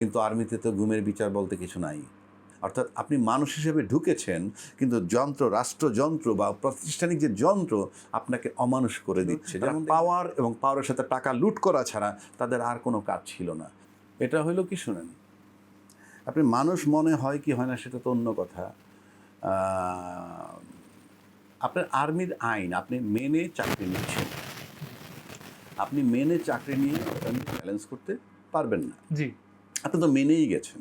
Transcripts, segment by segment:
কিন্তু আর্মিতে তো গুমের বিচার বলতে কিছু নাই। অর্থাৎ আপনি মানুষ হিসেবে ঢুকেছেন কিন্তু যন্ত্র রাষ্ট্রযন্ত্র বা প্রাতিষ্ঠানিক যে যন্ত্র আপনাকে অমানুষ করে দিচ্ছে। যেমন পাওয়ার এবং পাওয়ারের সাথে টাকা লুট করা ছাড়া তাদের আর কোনো কাজ ছিল না। এটা হইল কি শুনেন? আপনি মানুষ মনে হয় কি হয় না সেটা তো অন্য কথা। আপনার আর্মির আইন আপনি মেনে চাকরি নিচ্ছেন। আপনি মেনে চাকরি নিয়ে ব্যালেন্স করতে পারবেন না। জি। আপনি তো মেনেই গেছেন।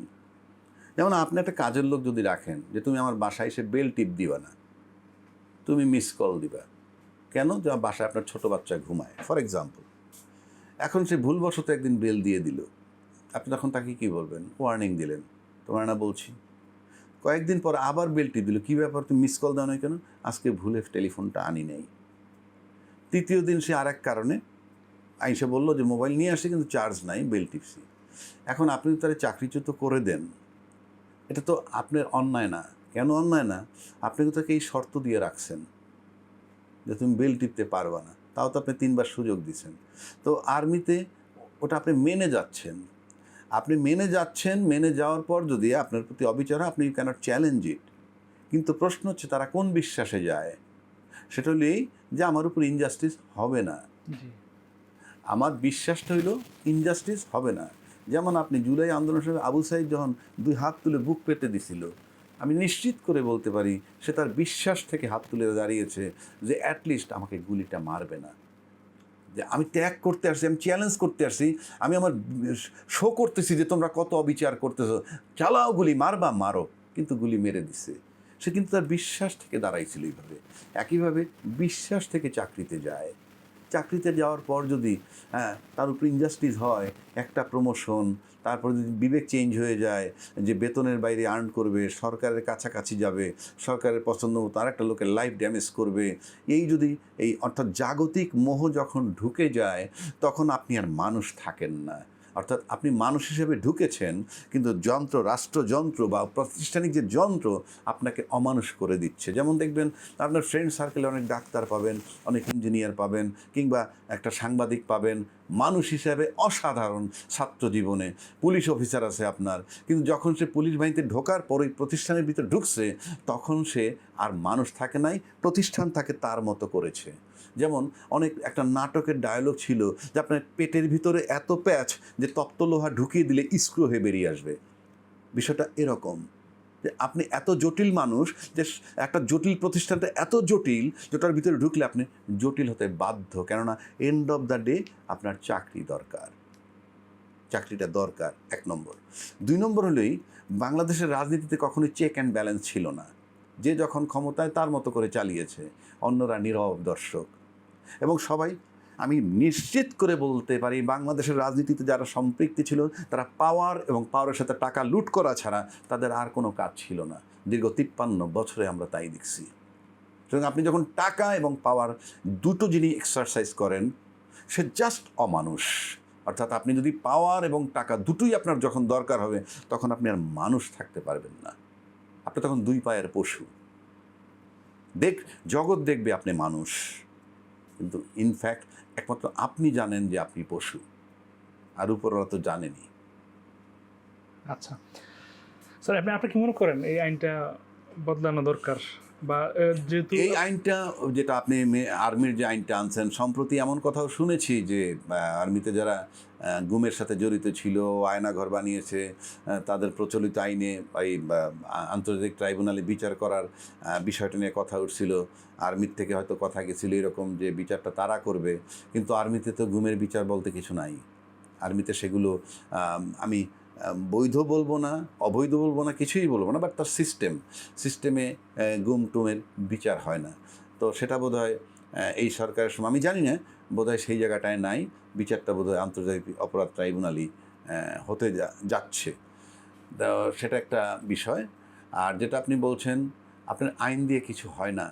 যেমন আপনি একটা কাজের লোক যদি রাখেন যে তুমি আমার বাসায় এসে বেল টিপ দিবা না, তুমি মিস কল দিবা। কেন? যে বাসায় আপনার ছোট বাচ্চা ঘুমায় ফর এক্সাম্পল এখন সে ভুলবশত একদিন বেল দিয়ে দিল। আপনি তখন তাকে কি বলবেন? ওয়ার্নিং দিলেন। তোমার না বলছি। কয়েকদিন পর আবার বেল টিপ দিল। কী ব্যাপার? তুমি মিস কল দাও না কেন? আজকে ভুলে টেলিফোনটা আনি নেই। তৃতীয় দিন সে আরেক কারণে আইসে বলল যে, মোবাইল নিয়ে আসে কিন্তু চার্জ নাই, বেল টিপসি এখন আপনি তারা চাকরিচ্যুত করে দেন এটা তো আপনার অন্যায় না। কেন অন্যায় না? আপনি তো তাকে এই শর্ত দিয়ে রাখছেন যে তুমি বেল টিপতে পারবা না। তাও তো আপনি তিনবার সুযোগ দিচ্ছেন তো আর্মিতে ওটা আপনি মেনে যাচ্ছেন। আপনি মেনে যাচ্ছেন মেনে যাওয়ার পর যদি আপনার প্রতি অবিচার হয়, আপনি ক্যানট চ্যালেঞ্জ ইট কিন্তু প্রশ্ন হচ্ছে তারা কোন বিশ্বাসে যায়? সেটা হলো এই যে আমার উপর ইনজাস্টিস হবে না। আমার বিশ্বাসটা হইল ইনজাস্টিস হবে না। যেমন আপনি জুলাই আন্দোলনের সময় আবু সাইদ যখন দুই হাত তুলে বুক পেতে দিছিল, আমি নিশ্চিত করে বলতে পারি সে তার বিশ্বাস থেকে হাত তুলে দাঁড়িয়েছে যে অ্যাটলিস্ট আমাকে গুলিটা মারবে না। যে আমি ত্যাগ করতে আসছি, আমি চ্যালেঞ্জ করতে আসছি, আমি আমার শো করতেছি যে তোমরা কত অবিচার করতেছো, চালাও গুলি, মারবা, মারো, কিন্তু গুলি মেরে দিছে। সে কিন্তু তার বিশ্বাস থেকে দাঁড়াইছিল এইভাবে। একইভাবে বিশ্বাস থেকে চাকরিতে যায়। চাকরিতে যাওয়ার পর যদি হ্যাঁ তার উপর ইনজাস্টিস হয়, একটা প্রমোশন তারপরে যদি বিবেক চেঞ্জ হয়ে যায়, যে বেতনের বাইরে আর্ন করবে, সরকারের কাছাকাছি যাবে, সরকারের পছন্দ মতো আরেকটা লোকের লাইফ ড্যামেজ করবে, এই যদি এই অর্থাৎ জাগতিক মোহ যখন ঢুকে যায়, তখন আপনি আর মানুষ থাকেন না। অর্থাৎ আপনি মানুষ হিসেবে ঢুকেছেন, কিন্তু যন্ত্র, রাষ্ট্রযন্ত্র বা প্রাতিষ্ঠানিক যে যন্ত্র আপনাকে অমানুষ করে দিচ্ছে। যেমন দেখবেন, আপনার ফ্রেন্ড সার্কেলে অনেক ডাক্তার পাবেন, অনেক ইঞ্জিনিয়ার পাবেন, কিংবা একটা সাংবাদিক পাবেন, মানুষ হিসাবে অসাধারণ ছাত্র জীবনে। পুলিশ অফিসার আছে আপনার, কিন্তু যখন সে পুলিশ বাহিনীতে ঢোকার পর ওই প্রতিষ্ঠানের ভিতরে ঢুকছে, তখন সে আর মানুষ থাকে নাই, প্রতিষ্ঠান তাকে তার মতো করেছে। যেমন অনেক একটা নাটকের ডায়লগ ছিল যে আপনার পেটের ভিতরে এত প্যাচ যে তপ্ত লোহা ঢুকিয়ে দিলে স্ক্রু হয়ে বেরিয়ে আসবে। বিষয়টা এরকম যে আপনি এত জটিল মানুষ যে একটা জটিল প্রতিষ্ঠানটা এত জটিল যেটার ভিতরে ঢুকলে আপনি জটিল হতে বাধ্য। কেননা এন্ড অফ দ্য ডে আপনার চাকরি দরকার। চাকরিটা দরকার, এক নম্বর। দুই নম্বর হলেই বাংলাদেশের রাজনীতিতে কখনোই চেক অ্যান্ড ব্যালেন্স ছিল না। যে যখন ক্ষমতায় তার মতো করে চালিয়েছে, অন্যরা নীরব দর্শক। এবং সবাই, আমি নিশ্চিত করে বলতে পারি, বাংলাদেশের রাজনীতিতে যারা সম্পৃক্তি ছিল, তারা পাওয়ার এবং পাওয়ারের সাথে টাকা লুট করা ছাড়া তাদের আর কোনো কাজ ছিল না। দীর্ঘ তিপ্পান্ন বছরে আমরা তাই দেখছি। সুতরাং আপনি যখন টাকা এবং পাওয়ার দুটো জিনিস এক্সারসাইজ করেন, সে জাস্ট অমানুষ। অর্থাৎ আপনি যদি পাওয়ার এবং টাকা দুটোই আপনার যখন দরকার হবে, তখন আপনি আর মানুষ থাকতে পারবেন না। আপনি তখন দুই পায়ের পশু। দেখ, জগৎ দেখবে আপনি মানুষ। কিন্তু ইনফ্যাক্ট একমাত্র আপনি জানেন যে আপনি পশু। আর উপরওয়ালা তো জানেনি আচ্ছা। স্যার, আপনি আপনি কি মনে করেন এই আইনটা বদলানো দরকার? বা যেহেতু এই আইনটা যেটা আপনি আর্মির যে আইনটা আনছেন সম্প্রতি এমন কথাও শুনেছি যে আর্মিতে যারা গুমের সাথে জড়িত ছিল আয়না ঘর বানিয়েছে তাদের প্রচলিত আইনে এই আন্তর্জাতিক ট্রাইব্যুনালে বিচার করার বিষয়টা নিয়ে কথা উঠছিল। আর্মির থেকে হয়তো কথা গেছিল এরকম যে বিচারটা তারা করবে। কিন্তু আর্মিতে তো গুমের বিচার বলতে কিছু নাই। আর্মিতে সেগুলো আম, বৈধ বলব না, অবৈধ বলব না, কিছুই বলব না বাট তার সিস্টেম সিস্টেমে গুম টুমের বিচার হয় না। তো সেটা বোধ হয় এই সরকারের সময়, আমি জানি না বোধ হয় সেই জায়গাটায় নাই, বিচারটা বোধ হয় আন্তর্জাতিক অপরাধ ট্রাইব্যুনালই হতে যাচ্ছে। সেটা একটা বিষয়। আর যেটা আপনি বলছেন, আপনার আইন দিয়ে কিছু হয় না,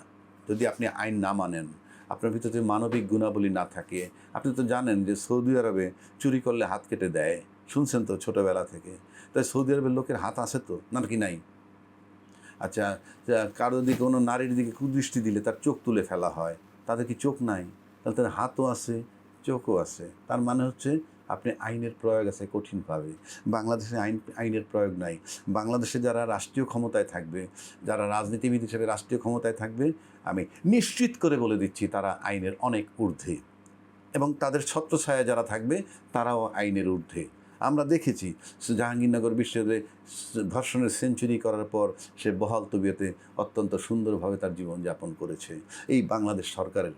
যদি আপনি আইন না মানেন, আপনার ভিতরে মানবিক গুণাবলী না থাকে, আপনি তো জানেন যে সৌদি আরবে চুরি করলে হাত কেটে দেয় শুনছেন তো ছোটোবেলা থেকে। তাই সৌদি আরবের লোকের হাত আছে তো, না কি নাই? আচ্ছা তা কারোর দিকে কোনো নারীর দিকে কুদৃষ্টি দিলে তার চোখ তুলে ফেলা হয়। তাদের কি চোখ নাই? তাহলে তাদের হাতও আছে, চোখও আছে। তার মানে হচ্ছে আপনি আইনের প্রয়োগ আছে কঠিনভাবে। বাংলাদেশে আইন, আইনের প্রয়োগ নাই। বাংলাদেশে যারা রাষ্ট্রীয় ক্ষমতায় থাকবে, যারা রাজনীতিবিদ হিসেবে রাষ্ট্রীয় ক্ষমতায় থাকবে, আমি নিশ্চিত করে বলে দিচ্ছি তারা আইনের অনেক ঊর্ধ্বে। এবং তাদের ছত্রছায়া যারা থাকবে, তারাও আইনের ঊর্ধ্বে। আমরা দেখেছি জাহাঙ্গীরনগর বিশ্ববিদ্যালয়ে ধর্ষণের সেঞ্চুরি করার পর সে বহাল তবিয়তে অত্যন্ত সুন্দরভাবে তার জীবনযাপন করেছে। এই বাংলাদেশ সরকারের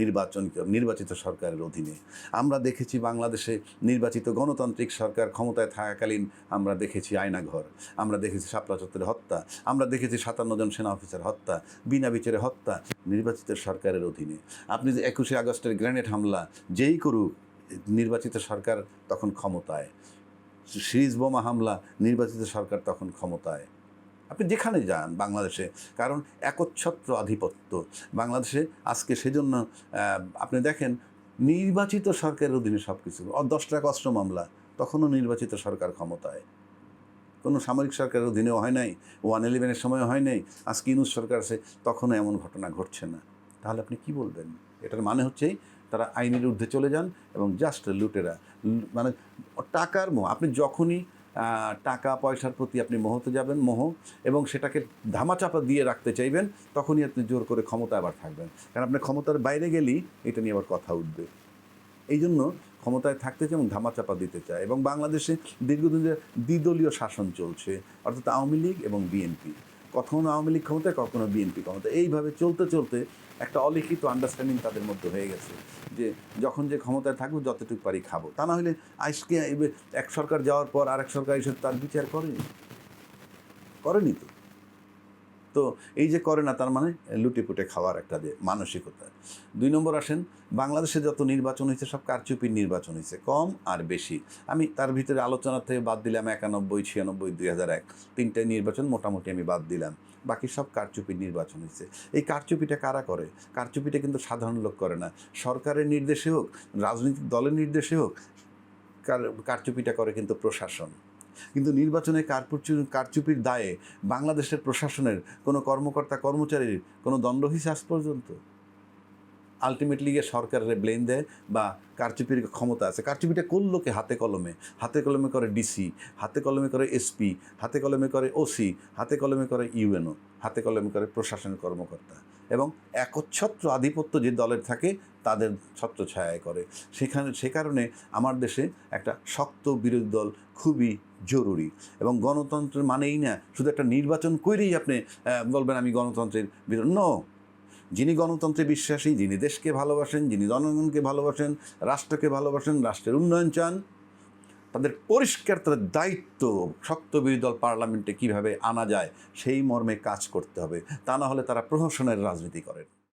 নির্বাচন, নির্বাচিত সরকারের অধীনে। আমরা দেখেছি বাংলাদেশে নির্বাচিত গণতান্ত্রিক সরকার ক্ষমতায় থাকাকালীন আমরা দেখেছি আয়নাঘর, আমরা দেখেছি শাপলা চত্বরে হত্যা, আমরা দেখেছি সাতান্ন জন সেনা অফিসার হত্যা, বিনা বিচারে হত্যা নির্বাচিত সরকারের অধীনে। আপনি যে একুশে আগস্টের গ্রেনেড হামলা, যেই করুক নির্বাচিত সরকার তখন ক্ষমতায়। সিরিজ বোমা হামলা, নির্বাচিত সরকার তখন ক্ষমতায়। আপনি যেখানে যান বাংলাদেশে, কারণ একচ্ছত্র আধিপত্য। বাংলাদেশে আজকে সেজন্য আপনি দেখেন, নির্বাচিত সরকারের অধীনে সব কিছু দশ টাকা অস্ত্র মামলা, তখনও নির্বাচিত সরকার ক্ষমতায়। কোনো সামরিক সরকারের অধীনেও হয় নাই, ওয়ান ইলেভেনের সময় হয় নাই, আজকে ইনুস সরকার আছে, তখনও এমন ঘটনা ঘটছে না। তাহলে আপনি কি বলবেন? এটার মানে হচ্ছেই তারা আইনের ঊর্ধ্বে চলে যান এবং জাস্ট লুটেরা। মানে টাকার মোহ, আপনি যখনই টাকা, পয়সার প্রতি আপনি মোহতে যাবেন, মোহ, এবং সেটাকে ধামাচাপা দিয়ে রাখতে চাইবেন, তখনই আপনি জোর করে ক্ষমতা আবার থাকবেন। কারণ আপনি ক্ষমতার বাইরে গেলেই এটা নিয়ে আবার কথা উঠবে। এই জন্য ক্ষমতায় থাকতে চায় এবং ধামাচাপা দিতে চায় এবং বাংলাদেশে দীর্ঘদিন দ্বিদলীয় শাসন চলছে, অর্থাৎ আওয়ামী লীগ এবং বিএনপি। কখনো আওয়ামী লীগ ক্ষমতায়, কখনো বিএনপি ক্ষমতায়। এইভাবে চলতে চলতে একটা অলিখিত আন্ডারস্ট্যান্ডিং তাদের মধ্যে হয়ে গেছে যে যখন যে ক্ষমতায় থাকব, যতটুকু পারি খাব। তা না হলে আজকে এক সরকার যাওয়ার পর আরেক সরকার এসে তার বিচার করেনি। করেনি তো। তো এই যে করে না, তার মানে লুটেপুটে খাওয়ার একটা যে মানসিকতা। দুই নম্বর আসেন, বাংলাদেশে যত নির্বাচন হয়েছে, সব কারচুপির নির্বাচন হয়েছে, কম আর বেশি। আমি তার ভিতরে আলোচনা থেকে বাদ দিলাম একানব্বই, ছিয়ানব্বই, দুই হাজার এক। তিনটায় নির্বাচন মোটামুটি আমি বাদ দিলাম। বাকি সব কারচুপির নির্বাচন হয়েছে। এই কারচুপিটা কারা করে? কারচুপিটা কিন্তু সাধারণ লোক করে না। সরকারের নির্দেশে হোক, রাজনৈতিক দলের নির্দেশে হোক, কার, কারচুপিটা করে কিন্তু প্রশাসন। কিন্তু নির্বাচনে কারপুচু কারচুপির দায়ে বাংলাদেশের প্রশাসনের কোনো কর্মকর্তা, কর্মচারীর কোনো দণ্ড হয়েছে আজ পর্যন্ত? আলটিমেটলি গিয়ে সরকারের ব্লেম দেয় বা কারচুপির ক্ষমতা আছে। কারচুপিটা করল কে হাতে কলমে। হাতে কলমে করে ডিসি হাতে কলমে করে এসপি হাতে কলমে করে ওসি হাতে কলমে করে ইউএনও হাতে কলমে করে প্রশাসনের কর্মকর্তা। এবং একচ্ছত্র আধিপত্য যে দলের থাকে, তাদের ছত্র ছত্রছায়ায় করে। সেখানে, সে কারণে আমার দেশে একটা শক্ত বিরোধী দল খুবই জরুরি। এবং গণতন্ত্রের মানেই না শুধু একটা নির্বাচন করেই আপনি বলবেন আমি গণতন্ত্রের বিরোধী। ন যিনি গণতন্ত্রে বিশ্বাসী, যিনি দেশকে ভালোবাসেন, যিনি জনগণকে ভালোবাসেন, রাষ্ট্রকে ভালোবাসেন, রাষ্ট্রের উন্নয়ন চান তাদের পরিষ্কার, তাদের দায়িত্ব, শক্ত বিরোধী দল পার্লামেন্টে কীভাবে আনা যায়, সেই মর্মে কাজ করতে হবে। তা না হলে তারা প্রহসনের রাজনীতি করেন।